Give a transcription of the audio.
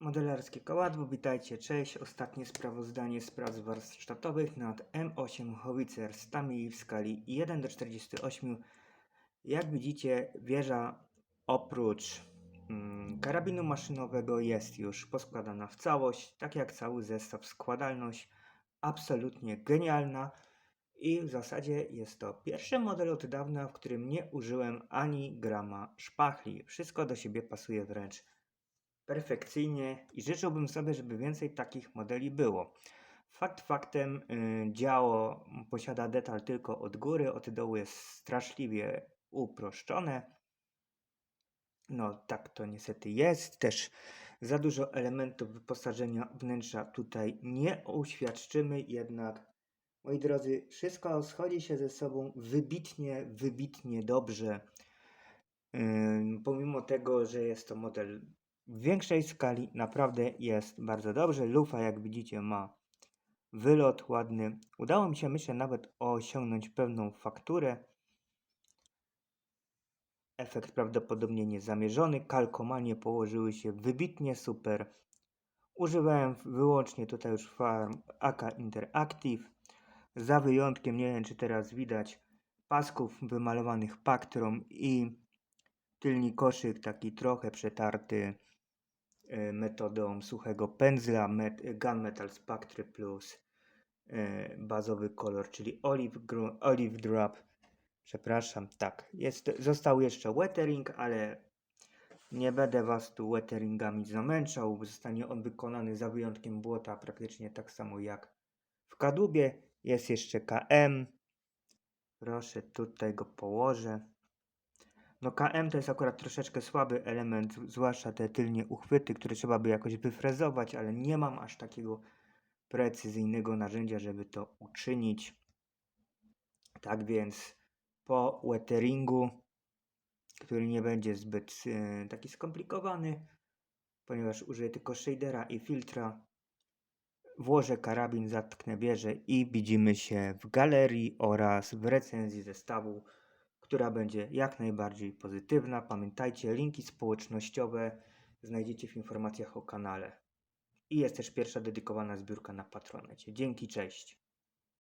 Modelarskie koładło, witajcie, cześć. Ostatnie sprawozdanie z prac warsztatowych nad M8 Howitzer z w skali 1 do 48. Jak widzicie, wieża oprócz mm, karabinu maszynowego jest już poskładana w całość, tak jak cały zestaw, składalność absolutnie genialna. I w zasadzie jest to pierwszy model od dawna, w którym nie użyłem ani grama szpachli. Wszystko do siebie pasuje wręcz perfekcyjnie i życzyłbym sobie, żeby więcej takich modeli było. Fakt faktem, y, działo posiada detal tylko od góry, od dołu jest straszliwie uproszczone. No, tak to niestety jest. Też za dużo elementów wyposażenia wnętrza tutaj nie uświadczymy, jednak, moi drodzy, wszystko schodzi się ze sobą wybitnie, wybitnie dobrze. Ym, pomimo tego, że jest to model w większej skali, naprawdę jest bardzo dobrze. Lufa, jak widzicie, ma wylot ładny. Udało mi się, myślę, nawet osiągnąć pewną fakturę. Efekt prawdopodobnie niezamierzony. Kalkomanie położyły się wybitnie super. Używałem wyłącznie tutaj już farm AK Interactive. Za wyjątkiem, nie wiem czy teraz widać, pasków wymalowanych Pactrom i tylny koszyk taki trochę przetarty metodą suchego pędzla met, Gunmetal Spectre Plus e, bazowy kolor, czyli Olive, olive Drop. Przepraszam, tak. Jest, został jeszcze weathering, ale nie będę Was tu weatheringami zamęczał. Zostanie on wykonany za wyjątkiem błota praktycznie tak samo jak w kadłubie. Jest jeszcze KM. Proszę, tutaj go położę. No KM to jest akurat troszeczkę słaby element, zwłaszcza te tylnie uchwyty, które trzeba by jakoś wyfrezować, ale nie mam aż takiego precyzyjnego narzędzia, żeby to uczynić. Tak więc po weatheringu, który nie będzie zbyt e, taki skomplikowany, ponieważ użyję tylko shadera i filtra, włożę karabin, zatknę wieżę i widzimy się w galerii oraz w recenzji zestawu, która będzie jak najbardziej pozytywna. Pamiętajcie, linki społecznościowe znajdziecie w informacjach o kanale. I jest też pierwsza dedykowana zbiórka na Patronecie. Dzięki, cześć.